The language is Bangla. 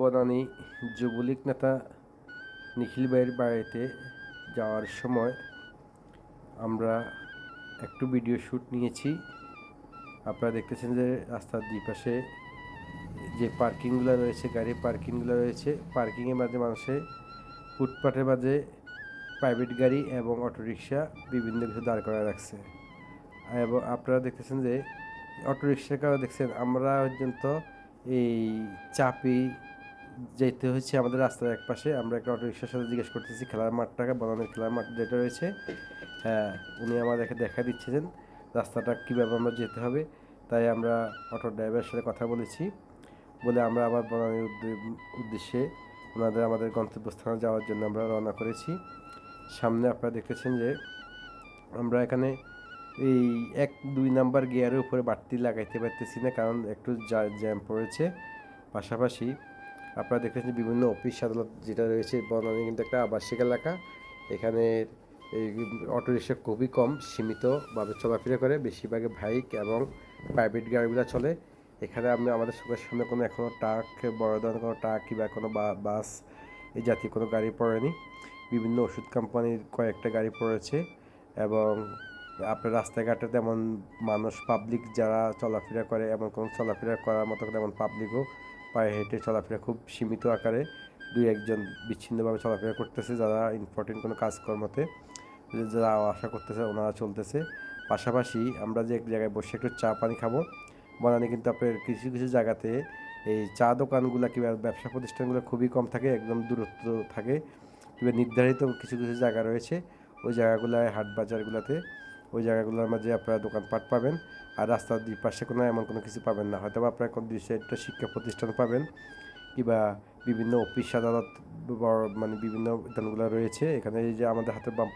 বনানী যুবলীগ নেতা নিখিল ভাইয়ের বাড়িতে যাওয়ার সময় আমরা একটু ভিডিও শ্যুট নিয়েছি। আপনারা দেখতেছেন যে রাস্তার দুই পাশে যে পার্কিংগুলো রয়েছে, গাড়ির পার্কিংগুলো রয়েছে, পার্কিংয়ের মাঝে মানুষে ফুটপাথের মাঝে প্রাইভেট গাড়ি এবং অটোরিকশা বিভিন্ন কিছু দাঁড় করা রাখছে। এবং আপনারা দেখতেছেন যে অটোরিকশার কারণে দেখছেন আমরা পর্যন্ত এই চাপি যেতে হচ্ছে আমাদের রাস্তার এক পাশে আমরা একটা অটোরিকশার সাথে জিজ্ঞেস করতেছি, খেলার মাঠটাকে বনানের খেলার মাঠ যেটা রয়েছে। হ্যাঁ উনি আমাদেরকে দেখা দিচ্ছেন, রাস্তাটা কীভাবে আমরা যেতে হবে। তাই আমরা অটো ড্রাইভারের সাথে কথা বলেছি। বলে আমরা আবার বনানীর উদ্দে- উদ্দেশ্যে ওনাদের আমাদের গন্তব্যস্থানে যাওয়ার জন্য আমরা রওনা করেছি। সামনে আপনারা দেখতেছেন যে আমরা এখানে এই এক, দুই নাম্বার গিয়ারের উপরে বাড়তি লাগাইতে পারতেছি না, কারণ একটু জ্যাম পড়েছে। পাশাপাশি আপনারা দেখতেছেন বিভিন্ন অফিস আদালত যেটা রয়েছে বনানী কিন্তু একটা আবাসিক এলাকা। এখানে এই অটোরিক্সা খুবই কম, সীমিতভাবে চলাফেরা করে। বেশিরভাগে বাইক এবং প্রাইভেট গাড়িগুলো চলে। এখানে আমি আমাদের চোখের সামনে কোনো এখনও ট্রাক, বড় ধরনের কোনো ট্রাক কিংবা কোনো বাস এই জাতীয় কোনো গাড়ি পড়েনি। বিভিন্ন ওষুধ কোম্পানির কয়েকটা গাড়ি পড়েছে এবং আপনার রাস্তাঘাটে তেমন মানুষ পাবলিক যারা চলাফেরা করে, এমন কোনো চলাফেরা করার মতো তেমন পাবলিকও পায়ে হেঁটে চলাফেরা খুব সীমিত আকারে দুই একজন বিচ্ছিন্নভাবে চলাফেরা করতেছে যারা ইম্পর্টেন্ট কোনো কাজকর্মতে যারা আশা করতেছে, ওনারা চলতেছে। পাশাপাশি আমরা যে এক জায়গায় বসে একটু চা পানি খাব, বনানি কিন্তু আপনার কিছু কিছু জায়গাতে এই চা দোকানগুলো কিংবা ব্যবসা প্রতিষ্ঠানগুলো খুবই কম থাকে, একদম দূরত্ব থাকে। কিংবা নির্ধারিত কিছু কিছু জায়গা রয়েছে, ওই জায়গাগুলোয় হাট বাজারগুলোতে ওই জায়গাগুলোর মাঝে আপনারা দোকানপাট পাবেন আর রাস্তার দুই পাশে কোনো এমন কোনো কিছু পাবেন না। হয়তো আপনারা কোনো দুই সাইডটা শিক্ষা প্রতিষ্ঠান পাবেন কিংবা বিভিন্ন অফিস, আদালত মানে বিভিন্ন দোকানগুলো রয়েছে। এখানে এই যে আমাদের হাতে বাম